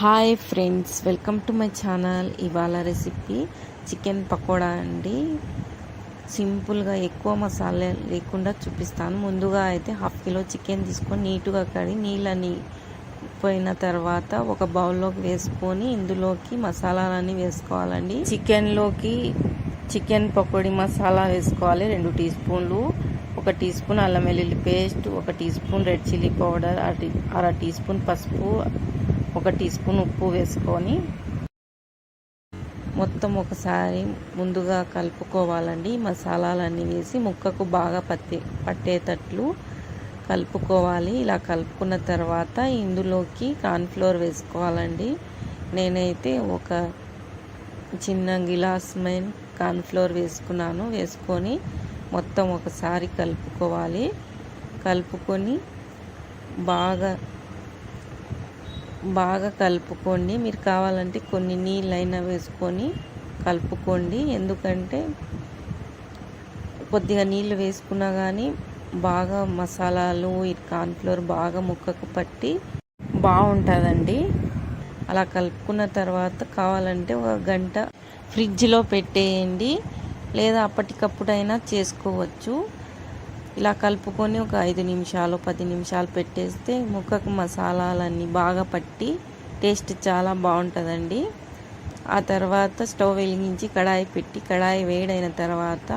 Hi friends welcome to my channel. ఇవాళ recipe chicken pakoda అండి. సింపుల్గా ఎక్కువ మసాలా లేకుండా చూపిస్తాను. ముందుగా అయితే హాఫ్ కిలో చికెన్ తీసుకొని నీట్గా కడిగి నీళ్ళని పోయిన తర్వాత ఒక బౌల్లోకి వేసుకొని ఇందులోకి మసాలాలన్నీ వేసుకోవాలండి. చికెన్లోకి చికెన్ పకోడీ మసాలా వేసుకోవాలి. రెండు టీ స్పూన్లు ఒక టీ స్పూన్ అల్లం వెల్లుల్లి పేస్ట్ ఒక teaspoon red chilli powder అర టీ స్పూన్ పసుపు ఒక టీ స్పూన్ ఉప్పు వేసుకొని మొత్తం ఒకసారి ముందుగా కలుపుకోవాలండి. మసాలాలన్నీ వేసి ముక్కకు బాగా పత్తి పట్టేటట్లు కలుపుకోవాలి. ఇలా కలుపుకున్న తర్వాత ఇందులోకి కార్న్ఫ్లోర్ వేసుకోవాలండి. నేనైతే ఒక చిన్న గిలాస్ మైన్ కార్న్ఫ్లోర్ వేసుకున్నాను. వేసుకొని మొత్తం ఒకసారి కలుపుకోవాలి. కలుపుకొని బాగా బాగా కలుపుకోండి. మీరు కావాలంటే కొన్ని నీళ్ళైనా వేసుకొని కలుపుకోండి. ఎందుకంటే కొద్దిగా నీళ్ళు వేసుకున్నా కానీ బాగా మసాలాలు ఈ కార్న్ఫ్లోర్ బాగా ముక్కకు పట్టి బాగుంటుందండి. అలా కలుపుకున్న తర్వాత కావాలంటే ఒక గంట ఫ్రిడ్జ్లో పెట్టేయండి. లేదా అప్పటికప్పుడైనా చేసుకోవచ్చు. ఇలా కలుపుకొని ఒక ఐదు నిమిషాలు పది నిమిషాలు పెట్టేస్తే ముక్కకు మసాలాలన్నీ బాగా పట్టి టేస్ట్ చాలా బాగుంటుందండి. ఆ తర్వాత స్టవ్ వెలిగించి కడాయి పెట్టి కడాయి వేడైన తర్వాత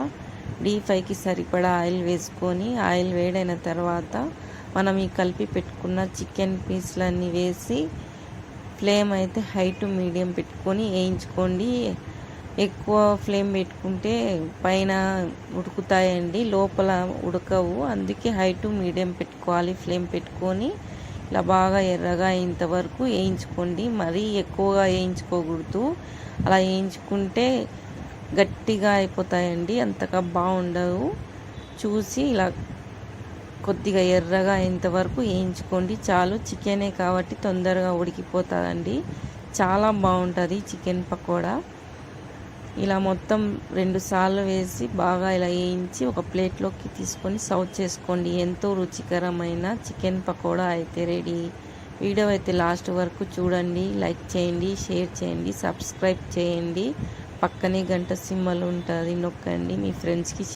డీప్ ఫ్రైకి సరిపడా ఆయిల్ వేసుకొని ఆయిల్ వేడైన తర్వాత మనం ఈ కలిపి పెట్టుకున్న చికెన్ పీస్లన్నీ వేసి ఫ్లేమ్ అయితే హై టు మీడియం పెట్టుకొని వేయించుకోండి. ఎక్కువ ఫ్లేమ్ పెట్టుకుంటే పైన ఉడుకుతాయండి లోపల ఉడకవు. అందుకే హై టు మీడియం పెట్టుకోవాలి ఫ్లేమ్ పెట్టుకొని. ఇలా బాగా ఎర్రగా అయ్యేంతవరకు వేయించుకోండి. మరీ ఎక్కువగా వేయించుకోకూడదు. అలా వేయించుకుంటే గట్టిగా అయిపోతాయండి అంతగా బాగుండవు. చూసి ఇలా కొద్దిగా ఎర్రగా అయ్యేంతవరకు వేయించుకోండి. చాలు చికెనే కాబట్టి తొందరగా ఉడికిపోతుందండి. చాలా బాగుంటుంది చికెన్ పకోడా. ఇలా మొత్తం రెండు సార్లు వేసి బాగా ఇలా వేయించి ఒక ప్లేట్లోకి తీసుకొని సర్వ్ చేసుకోండి. ఎంతో రుచికరమైన చికెన్ పకోడా అయితే రెడీ. వీడియో అయితే లాస్ట్ వరకు చూడండి లైక్ చేయండి షేర్ చేయండి సబ్స్క్రైబ్ చేయండి. పక్కనే గంట సింబల్ ఉంటుంది నొక్కండి. మీ ఫ్రెండ్స్కి